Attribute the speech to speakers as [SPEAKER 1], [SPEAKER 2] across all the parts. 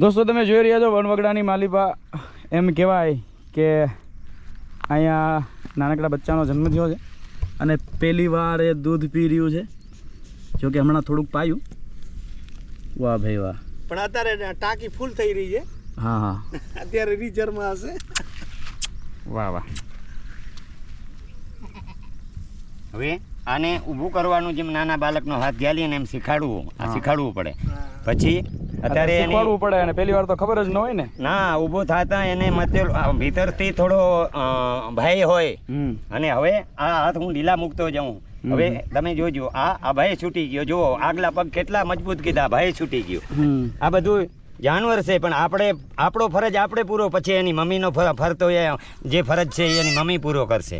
[SPEAKER 1] દોસ્તો તમે જોઈ રહ્યા છો વણવગડાની માલિપા. એમ કહેવાય કે અહીંયા નાનકડા બચ્ચાનો જન્મ થયો છે અને પહેલી વાર એ દૂધ પી રહ્યું છે. જો કે હમણાં થોડુંક પાયું. વાહ ભાઈ વાહ.
[SPEAKER 2] પણ અત્યારે ટાંકી ફૂલ થઈ રહી છે.
[SPEAKER 1] હા હા.
[SPEAKER 2] અત્યારે રિઝર્વમાં હશે.
[SPEAKER 1] વાહ વાહ.
[SPEAKER 3] હવે આને ઊભું કરવાનું જેમ નાના બાળકનો હાથ ઘાલીએ ને એમ શીખાડવું આ શીખાડવું પડે. પછી અત્યારે એને
[SPEAKER 1] શીખવાડવું પડે અને પહેલી વાર તો ખબર જ ન હોય ને.
[SPEAKER 3] ના ઊભો થાતા એને મતલબ ભીતરથી થોડો ભય હોય. અને હવે આ હાથ હું ઢીલા મૂકતો જાઉં. હવે તમે જોજો આ આ ભય છૂટી ગયો. જુઓ આગલા પગ કેટલા મજબૂત કીધા ભય છૂટી ગયો. આ બધું જાનવર છે પણ આપણે આપણો ફરજ આપણે પૂરો પછી એની મમ્મીનો ફર- ફરતો જે ફરજ છે એની મમ્મી પૂરો કરશે.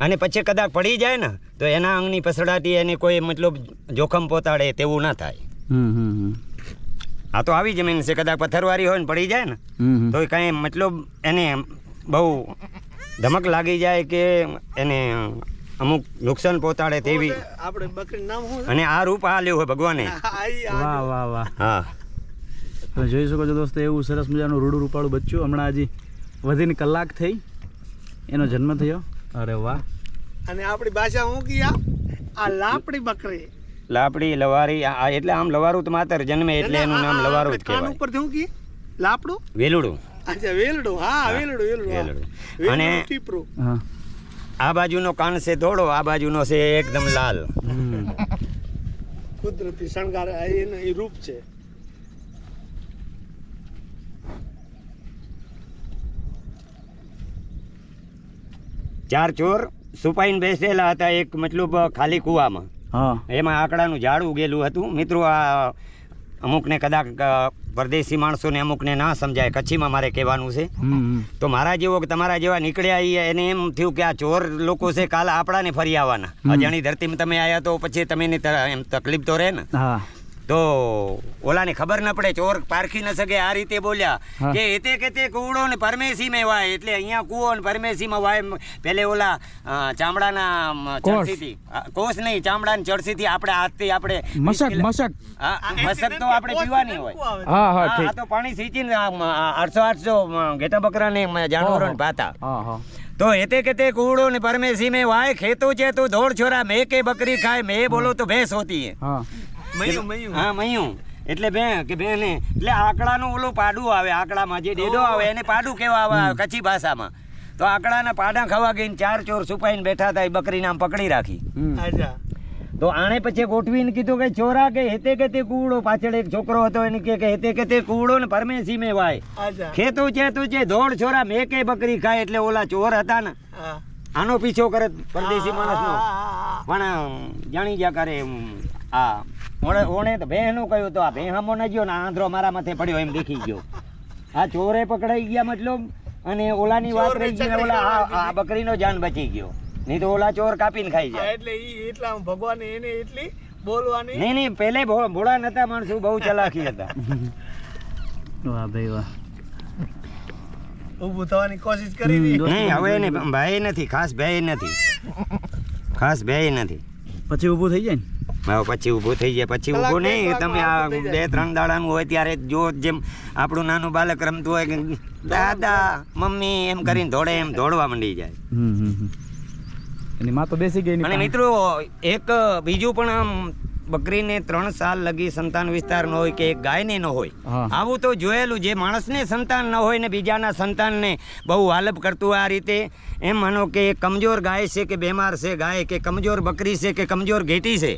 [SPEAKER 3] અને પછી કદાચ પડી જાય ને તો એના અંગની પસડાટી એને કોઈ મતલબ જોખમ પહોંચાડે તેવું ના થાય. આ તો આવી જમીન છે. કદાચ પથ્થરવાળી હોય ને પડી જાય ને તો કાંઈ મતલબ એને બહુ ધમક લાગી જાય કે એને અમુક નુકસાન પહોંચાડે તેવી.
[SPEAKER 2] આપણે બકરી નામ શું
[SPEAKER 3] અને આ રૂપ આ લેવું હોય ભગવાને.
[SPEAKER 1] વાહ વાહ વાહ.
[SPEAKER 3] હા.
[SPEAKER 1] તમે જોઈ શકો છો દોસ્તો એવું સરસ મજાનું રૂડું રૂપાળું બચ્ચું હમણાં હજી વધીને કલાક થઈ. એનો જન્મ થયો. અરે વાહ.
[SPEAKER 2] અને આપણી ભાષા હું કીયા? આ લાપડી બકરી.
[SPEAKER 3] લાપડી લવારી આ- એટલે આમ લવારું તો માતર જન્મે એટલે એનું નામ લવારું જ
[SPEAKER 2] કાન
[SPEAKER 3] કહેવાય.
[SPEAKER 2] ઉપર શું કી? લાપડું?
[SPEAKER 3] વેલુડું.
[SPEAKER 2] અચ્છા વેલડું. હા વેલડું વેલડું હા.
[SPEAKER 3] અને-
[SPEAKER 2] ટીપરું.
[SPEAKER 3] આ બાજુનો કાન છે ધોળો આ બાજુનો છે એકદમ લાલ.
[SPEAKER 2] કુદરતી શણગાર આ એનું ઈ રૂપ છે.
[SPEAKER 3] ચાર ચોર સુપાઈને બેસેલા હતા એક મતલબ ખાલી કૂવામાં.
[SPEAKER 1] હા
[SPEAKER 3] એમાં આકડાનું ઝાડ ઉગેલું હતું. મિત્રો આ અમુકને કદાચ પરદેશી માણસોને અમુકને ના સમજાય. કચ્છીમાં મારે કહેવાનું છે. તો મારા જેવો કે તમારા જેવા નીકળ્યા એને એમ થયું કે આ ચોર લોકો છે કાલ આપણાને ફરી આવવાના. અજાણી ધરતીમાં તમે આવ્યા તો પછી તમે એમ તકલીફ તો રહે ને. તો ઓલાને ખબર ન પડે ચોર પારખી ન શકે આ રીતે બોલ્યા. કે એતે કેતે કુવડો ને પરમેશી મેં વાય એટલે અહીંયા કુવો ને પરમેસી માં વાય પેલે ઓલા ચામડાના ચડસીથી કોસ નહીં ચામડા ને ચડસીથી આપણે હાથથી આપણે
[SPEAKER 1] મશક મશક
[SPEAKER 3] મશક તો આપણે પીવાની હોય.
[SPEAKER 1] હા હા
[SPEAKER 3] આ તો પાણી સીચીને આઠસો આઠસો ઘેટા બકરા ને જાનવરો
[SPEAKER 1] ને પાતા.
[SPEAKER 3] તો એતે કેતે કુવડો ને પરમેશી મેં વાય ખેતો છે તું દોડ છોરા મેં કે બકરી ખાય મેં બોલો તો ભેંસ હોતી
[SPEAKER 2] મયું મયું.
[SPEAKER 3] હા મયું. એટલે બેન કે બેન એટલે આકડાનું ઓલું પાડું આવે આકડામાં જે ડેડો આવે એને પાડું કેવા આવે કચ્છી ભાષામાં. તો આકડાના પાડા ખાવા ગઈને ચાર ચોર છુપાઈને બેઠા હતા એ બકરીને આમ પકડી રાખી. તો આણે પછી ગોઠવીને કીધું કે ચોરા કે હેતે કે તે કુવડો પાછળ એક છોકરો હતો એને કે કે હેતે કે તે કુવડો ને પરમેસી મેં વાય. ખેતું છે તું છે ધોળ છોરા મેં કે બકરી ખાય? એટલે ઓલા ચોર હતા ને આનો પીછો કરે પરદેશી માણસનો.
[SPEAKER 2] હા, હા.
[SPEAKER 3] પણ જાણી ગયા કરે આ ઓણે ઓણે તો ભેહનું કહ્યું તો આ ભેહામો ન ગયો ને આંધ્રો મારા માથે પડ્યો એમ દેખી ગયો. આ ચોરે પકડાઈ ગયા મતલબ અને ઓલાની વાત રહી ગઈ ઓલા આ- બકરીનો જાન બચી ગયો. નહીં તો ઓલા ચોર કાપીને ખાઈ જાય.
[SPEAKER 2] એટલે ઈ એટલા ભગવાન એને એટલી બોલવાની?
[SPEAKER 3] નહીં નહીં પહેલે ભોળા નતા માણસો બહુ ચલાકી હતા.
[SPEAKER 1] વાહ ભાઈ વાહ.
[SPEAKER 2] ઊભું થવાની કોશિશ કરી
[SPEAKER 3] નહીં હવે એને ભાઈ નથી ખાસ ભાઈ નથી. ખાસ ભાઈ નથી.
[SPEAKER 1] પછી ઊભું થઈ જાય ને?
[SPEAKER 3] પછી ઊભું થઈ જાય પછી ઊભું નહીં તમે આ. બે ત્રણ દાડાનું હોય ત્યારે જો જેમ આપણું નાનું બાળક રમતું હોય કે દાદા મમ્મી એમ કરીને દોડે એમ દોડવા માંડી જાય.
[SPEAKER 1] એની માં તો બેસી ગઈ
[SPEAKER 3] અને મિત્રો એક બીજું પણ આમ બકરીને ત્રણ સાલ લગી સંતાન વિસ્તાર ન હોય કે એક ગાયને ન હોય. આવું તો જોયેલું જે માણસને સંતાન ન હોય ને બીજાના સંતાનને બહુ હાલપ કરતું આ રીતે એમ માનો કે કમજોર ગાય છે કે બીમાર છે ગાય કે કમજોર બકરી છે કે કમજોર ઘેટી છે.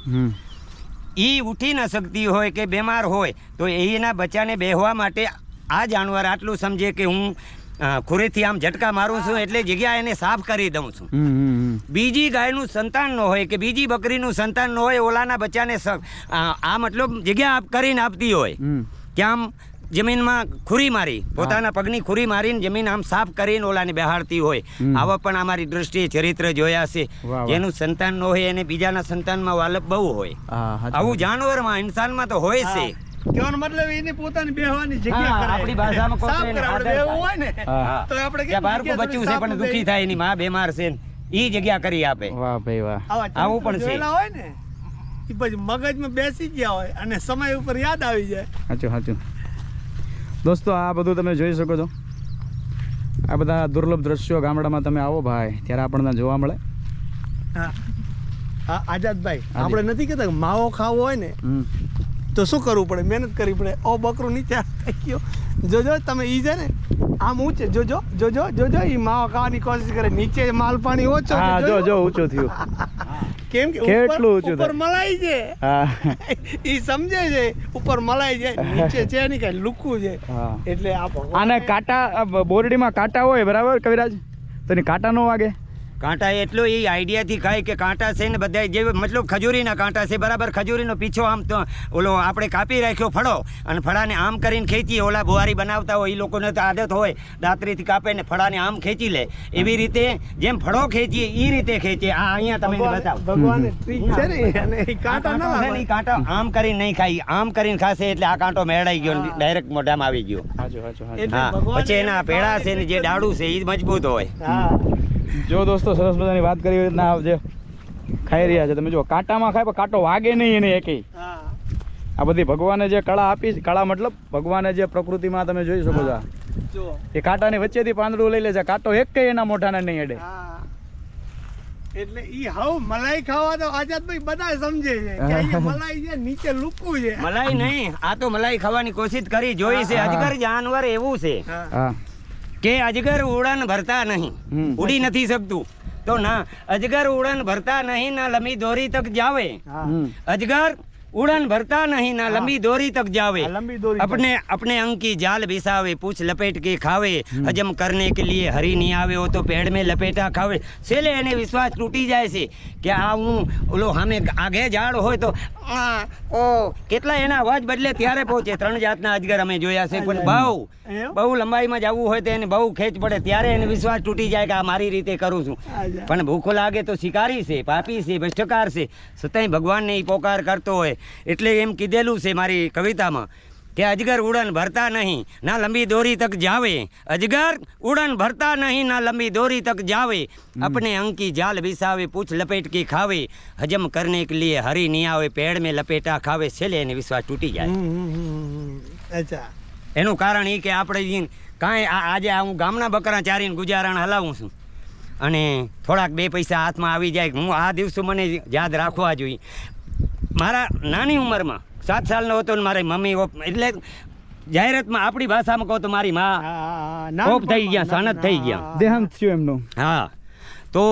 [SPEAKER 3] એ ઉઠી ન શકતી હોય કે બીમાર હોય તો એના બચ્ચાને બેહવા માટે આ જાનવર આટલું સમજે કે હું ખુરેથી આમ ઝટકા મારું છું એટલે જગ્યા એને સાફ કરી દઉં છું. બીજી ગાયનું સંતાન ન હોય કે બીજી બકરીનું સંતાન ન હોય ઓલાના બચ્ચાને આ મતલબ જગ્યા કરીને આપતી હોય. કે આમ જમીનમાં ખુરી મારી પોતાના પગની ખુરી મારીને જમીન આમ સાફ કરીને ઓલાને બેહાડતી હોય. આવા પણ અમારી દ્રષ્ટિએ ચરિત્ર જોયા છે. જેનું સંતાન ન હોય એને બીજાના સંતાનમાં વાલપ બહુ હોય. આવું જાનવરમાં ઇન્સાનમાં તો હોય છે.
[SPEAKER 2] કહેવાનો મતલબ એની પોતાની બેહવાની જગ્યા કરે
[SPEAKER 3] આપણી ભાષામાં કહો
[SPEAKER 2] સાફ
[SPEAKER 3] કરાવડે
[SPEAKER 2] કરે બેહવું હોય ને તો આપણે
[SPEAKER 3] કે બાળકું બચ્યું છે પણ દુખી થાય એની માં બીમાર છે ઈ જગ્યા કરી આપે.
[SPEAKER 1] વાહ ભાઈ વાહ.
[SPEAKER 2] આવું
[SPEAKER 3] પણ છે.
[SPEAKER 2] હોય ને એ પછી મગજમાં બેસી ગયા હોય અને સમય ઉપર યાદ આવી જાય.
[SPEAKER 1] સાચું સાચું. દોસ્તો આ બધું તમે જોઈ શકો છો. આ બધા દુર્લભ દ્રશ્યો ગામડામાં તમે આવો ભાઈ ત્યારે આપણને જોવા મળે.
[SPEAKER 2] હા. આઝાદભાઈ આપણે નથી કહેતા માવો ખાવો હોય ને. તો શું કરવું પડે? મહેનત કરવી પડે. ઓ બકરું નીચે થઈ ગયો. જોજો તમે ઈ છે ને આમ ઊંચે. જોજો જોજો જોજો ઈ માવા ખાવાની કોશિશ કરે. નીચે માલ પાણી ઓછો
[SPEAKER 1] હા જો. જો ઊંચો થયું.
[SPEAKER 2] કેમ કે
[SPEAKER 1] કેટલું
[SPEAKER 2] ઉપર
[SPEAKER 1] ઊંચું
[SPEAKER 2] ઉપર મલાઈ છે.
[SPEAKER 1] હા.
[SPEAKER 2] ઈ સમજે છે ઉપર મલાઈ છે. નીચે છે નહીં કઈ લુકું છે. એટલે આ
[SPEAKER 1] આને કાંટા બોરડીમાં કાંટા હોય બરાબર કવિરાજ? તો ને કાંટા ન વાગે.
[SPEAKER 3] કાંટા એટલો એ આઈડિયાથી ખાય કે કાંટા છે ને બધા જે મતલબ ખજૂરીના કાંટા છે બરાબર? ખજૂરીનો પીછો આમ તો ઓલો આપણે કાપી રાખ્યો ફળો અને ફળાને આમ કરીને ખેંચીએ ઓલા બુહારી બનાવતા હોય એ લોકોને તો આદત હોય દાંતરીથી કાપે ને ફળાને આમ ખેંચી લે. એવી રીતે જેમ ફળો ખેંચીએ એ રીતે ખેંચે આ અહીંયા તમે બતાવો.
[SPEAKER 2] ભગવાને ટ્રીક છે ને અને ઈ
[SPEAKER 3] આ
[SPEAKER 2] કાંટા
[SPEAKER 3] આમ કરીને નહીં ખાઈ આમ કરીને ખાશે એટલે આ કાંટો મેળાઈ ગયો ડાયરેક્ટ મોઢામાં આવી ગયો. પછી એના પેડા છે ને જે ડાળું છે એ મજબૂત હોય.
[SPEAKER 2] હા.
[SPEAKER 1] જો દોસ્તો સરસ મજાની વાત કરી રીતના જે ખાઈ રહ્યા છે. તમે જો કાંટામાં ખાય પણ કાંટો વાગે નહીં એને એકેય. આ બધી ભગવાને જે કળા આપી કળા મતલબ ભગવાને જે પ્રકૃતિમાં તમે જોઈ શકો છો. એ કાંટાની વચ્ચેથી પાંદડું લઈ લે છે કાંટો એક કઈ એના મોઢાને નહીં અડે.
[SPEAKER 2] એટલે ઈ હવ મલાઈ ખાવા તો આઝાદભાઈ બધા સમજે છે કે મલાઈ છે નીચે લુકું છે.
[SPEAKER 3] મલાઈ નહીં આ તો મલાઈ ખાવાની કોશિશ કરી જોઈ છે. અજગર જાનવર એવું છે.
[SPEAKER 2] હા.
[SPEAKER 3] કે અજગર ઉડન ભરતા નહીં. ઉડી નથી શકતું. તો ના અજગર ઉડન ભરતા નહીં ના લંબી દોરી તક જાવે. અજગર उड़न भरता नहीं ना लंबी दोरी तक जावे
[SPEAKER 2] આ લંબી દોરી
[SPEAKER 3] अपने अपने अंग की जाल बिसावे पूछ लपेट के खावे हजम करने के लिए हरी नहीं आवे हो तो पेड़ में लपेटा खावे છેલ્લે એને વિશ્વાસ તૂટી જાય છે કે આ હું ઓલો સામે આગે ઝાડ હોય તો આ, ઓ કેટલા એના અવાજ બદલે ત્યારે પહોંચે ત્રણ જાતના અજગર અમે જોયા છે પણ બહુ
[SPEAKER 2] એમ?
[SPEAKER 3] બહુ લંબાઈમાં જવું હોય તો એને બહુ ખેંચ પડે ત્યારે એને વિશ્વાસ તૂટી જાય કે આ મારી રીતે કરું છું
[SPEAKER 2] આજા.
[SPEAKER 3] પણ ભૂખો લાગે તો શિકારી છે પાપી છે ભ્રષ્ટકાર છે છતાંય ભગવાનને ઈ પોકાર કરતો હોય એટલે એમ કીધેલું છે મારી કવિતામાં કે અજગર ઉડન ભરતા નહીં ના લંબી દોરી તક જાવે અજગર ઉડન ભરતા નહીં ના લંબી દોરી તક જાવે अपने अंग की जाल बिसावे पूछ लपेट के खावे हजम करने के लिए हरी नहीं आवे पेड़ में लपेटा ખાવે છેલ્લે એને વિશ્વાસ તૂટી જાય
[SPEAKER 2] હમ, હમ, હમ, હમ. અચ્છા
[SPEAKER 3] એનું કારણ એ કે આપણે ઈ કાંઈ આ- આજે આ હું ગામના બકરા ચારીને ગુજારણ હલાવું છું અને થોડાક બે પૈસા હાથમાં આવી જાય હું આ દિવસો મને યાદ રાખવા જોઈએ મારા નાની ઉંમરમાં સાત સાલનો હતો ને મારી મમ્મી ઓપ એટલે જાહેરાતમાં આપણી ભાષામાં કહો તો મારી
[SPEAKER 2] મા
[SPEAKER 3] માં
[SPEAKER 2] હા, હા.
[SPEAKER 3] ઓફ થઈ ગયા, સાનદ થઈ ગયા.
[SPEAKER 2] હા.
[SPEAKER 1] દેહાંત થયું એમનું
[SPEAKER 3] હા તો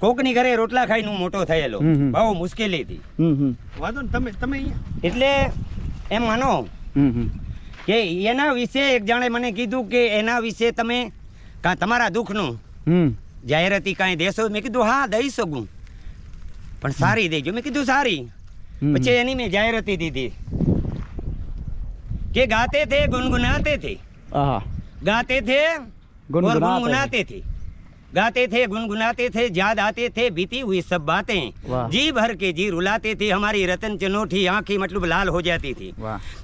[SPEAKER 3] કોકની ઘરે રોટલા ખાઈને હું મોટો થયેલો. બહુ મુશ્કેલીથી
[SPEAKER 1] હમ હમ
[SPEAKER 2] વાંધો ને તમે તમે
[SPEAKER 3] એટલે એમ માનો કે એના વિશે એક જાણે મને કીધું કે એના વિશે તમે કાં તમારા દુઃખનું
[SPEAKER 1] હમ
[SPEAKER 3] જાહેરાતી કાંઈ દેશો મેં કીધું હા દઈ શકું પણ સારી દેજો મેં કીધું સારી. પછી એની મેં જાહેરાતી દીધી. કે ગાતે થે ગુનગુનાતે થે ગાતે
[SPEAKER 1] થે
[SPEAKER 3] ગુનગुनाते थे गाते थे गुनगुनाते थे याद आते थे बीती हुई सब बातें जी भर के जी रुलाते थे हमारी रतन चनोठी आँखें मतलब लाल हो जाती थी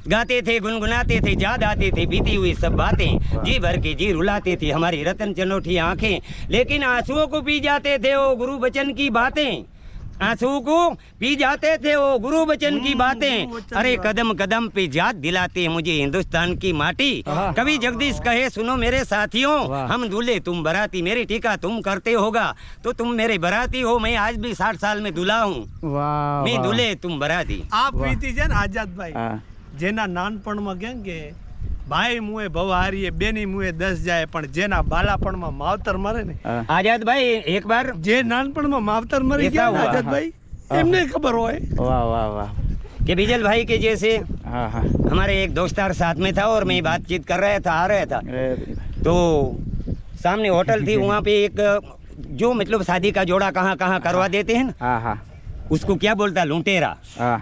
[SPEAKER 3] गाते थे गुनगुनाते थे याद आते थे बीती हुई सब बातें जी भर के जी रुलाते थे हमारी रतन चनोठी आँखें लेकिन आंसुओं को पी जाते थे वो गुरु बचन की बातें आंसुओं को पी जाते थे वो गुरु बचन की बातें
[SPEAKER 2] गुरु वचन
[SPEAKER 3] अरे
[SPEAKER 2] की
[SPEAKER 3] कदम कदम पे याद दिलाते हैं मुझे हिंदुस्तान की माटी
[SPEAKER 1] आहा।
[SPEAKER 3] कवि जगदीश कहे सुनो मेरे साथियों
[SPEAKER 1] वाह।
[SPEAKER 3] हम दूल्हे तुम बराती मेरी टीका तुम करते होगा तो तुम मेरे बराती हो मैं आज भी साठ साल में दूल्हा हूँ
[SPEAKER 1] વાહ
[SPEAKER 3] मैं
[SPEAKER 1] વાહ.
[SPEAKER 3] दूल्हे तुम बराती
[SPEAKER 2] આ પ્રીતિ છે ને આઝાદભાઈ
[SPEAKER 1] હા
[SPEAKER 2] જેના નાનપણમાં કેમ કે ભાઈ મુએ ભવારીએ બેની મુએ દસ જાય પણ જેના બાલાપણમાં માવતર મરે ને
[SPEAKER 1] હા
[SPEAKER 3] आजाद भाई एक बार
[SPEAKER 2] જે નાનપણમાં માવતર મરી
[SPEAKER 3] એસા
[SPEAKER 2] ગયા ને
[SPEAKER 3] હુઆ.
[SPEAKER 2] આઝાદભાઈ
[SPEAKER 1] હા.
[SPEAKER 2] એમને ખબર હોય
[SPEAKER 1] वाह वाह वाह
[SPEAKER 3] कि बिजल भाई के जैसे
[SPEAKER 1] हाँ हाँ
[SPEAKER 3] हमारे एक दोस्तार साथ में था और मैं बातचीत कर रहा था आ रहा था
[SPEAKER 1] अरे
[SPEAKER 3] तो सामने होटल थी वहाँ पे एक जो मतलब शादी का जोड़ा कहाँ कहाँ करवा देते हैं ना
[SPEAKER 1] हाँ हाँ
[SPEAKER 3] उसको क्या बोलता है लुटेरा
[SPEAKER 1] हाँ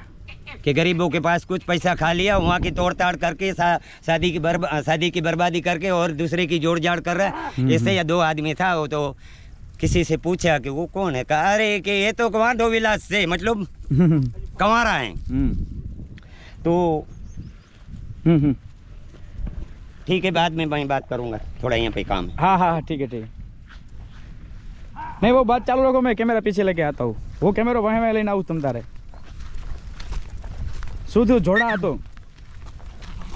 [SPEAKER 3] कि गरीबों के पास कुछ पैसा खा लिया वहाँ की तोड़ ताड़ करके शादी की बर्बा शादी की बर्बादी करके और दूसरे की जोड़ जाड़ कर रहा है। हम्म, इससे हम्म। या दो आदमी था वो तो किसी से पूछा कि वो कौन है? कहा अरे कि ये तो कहाँ दो विलास से मतलब
[SPEAKER 1] कमा
[SPEAKER 3] रहा है
[SPEAKER 1] हम्म।
[SPEAKER 3] तो ठीक है बाद में मैं बात करूँगा। थोड़ा यहाँ पे काम है
[SPEAKER 1] हाँ, हाँ हाँ ठीक है ठीक है। नहीं वो बात चालू रखो मैं कैमरा पीछे लेके आता हूँ। वो कैमरा वहीं में लेना आऊँ तुम तारे। શું થયું જોડા હતો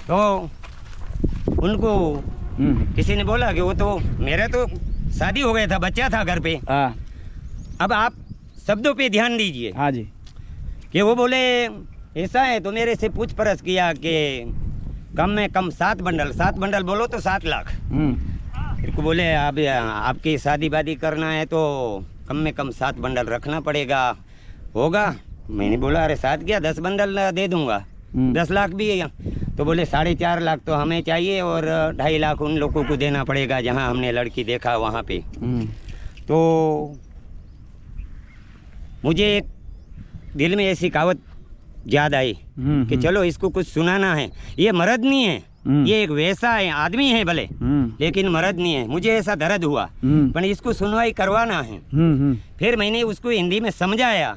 [SPEAKER 3] તો उनको
[SPEAKER 1] हम्म,
[SPEAKER 3] किसी ने बोला कि वो तो मेरा तो शादी हो गया था बच्चा था घर पे
[SPEAKER 1] हाँ
[SPEAKER 3] अब आप शब्दों पे ध्यान दीजिए
[SPEAKER 1] हाँ जी
[SPEAKER 3] कि वो बोले ऐसा है तो मेरे से पूछ परछ किया कि कम में कम सात बंडल सात बंडल बोलो तो सात लाख
[SPEAKER 1] हम्म,
[SPEAKER 3] फिर को बोले अब आपकी शादी वादी करना है तो कम में कम सात बंडल रखना पड़ेगा होगा मैंने बोला अरे साथ क्या दस बंडल दे दूँगा।
[SPEAKER 1] हम्म।
[SPEAKER 3] दस लाख भी है यहाँ। तो बोले साढ़े चार लाख तो हमें चाहिए और ढाई लाख उन लोगों को देना पड़ेगा जहाँ हमने लड़की देखा वहाँ पे।
[SPEAKER 1] हम्म,
[SPEAKER 3] तो मुझे एक दिल में ऐसी कहावत याद आई
[SPEAKER 1] हम्म,
[SPEAKER 3] कि चलो इसको कुछ सुनाना है। ये मर्द नहीं है। ये एक वैसा है आदमी है भले लेकिन मर्द नहीं है। मुझे ऐसा दर्द हुआ पर इसको सुनवाई करवाना है। फिर मैंने उसको हिंदी में समझाया।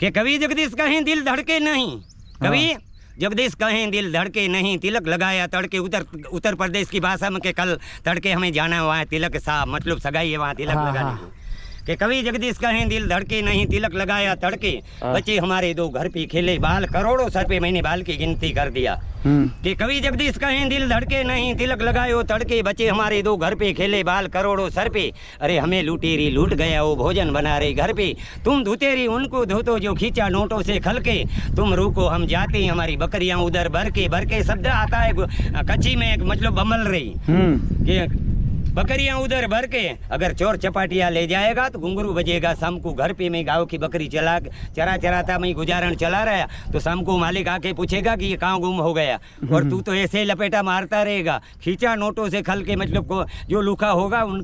[SPEAKER 3] कि कभी जगदीश कहें दिल धड़के नहीं? कभी? जगदीश कहें दिल धड़के नहीं? तिलक लगाया तड़के उत्तर उत्तर प्रदेश की भाषा में के कल तड़के हमें जाना हुआ है तिलक सा मतलब सगाई है वहाँ तिलक
[SPEAKER 1] हाँ,
[SPEAKER 3] लगाने
[SPEAKER 1] हाँ।
[SPEAKER 3] को कि कभी जगदीश कहें दिल धड़के नहीं तिलक लगाया तड़के।
[SPEAKER 1] हाँ।
[SPEAKER 3] बच्चे हमारे दो घर पे खेले बाल करोड़ों सर पे मैंने बाल की गिनती कर दिया।
[SPEAKER 1] हम्म,
[SPEAKER 3] कि कभी जगदीश कहें दिल धड़के नहीं तिलक लगायो तड़के। बच्चे हमारे दो घर पे खेले बाल करोड़ों सर पे। अरे हमें लुटेरी लूट गया वो भोजन बना रहे घर पे। तुम धुतेरी उनको धोतो जो खींचा नोटों से खल के तुम रुको हम जाते हैं हमारी बकरियाँ उधर भर के भर के शब्द आता है कच्ची में एक मतलब बमल रही।
[SPEAKER 1] हम्म,
[SPEAKER 3] कि बकरियाँ उधर भर के, अगर चोर चपाटिया ले जाएगा तो घुंगरू बजेगा। शाम को घर पे मैं गाँव की बकरी चला, चरा चराता मैं गुजारण चला रहा तो शाम को मालिक आके पूछेगा कि ये कहाँ गुम हो गया। और तू तो ऐसे ही लपेटा मारता रहेगा। खींचा नोटों से खल के मतलब को, जो लूखा होगा, उनका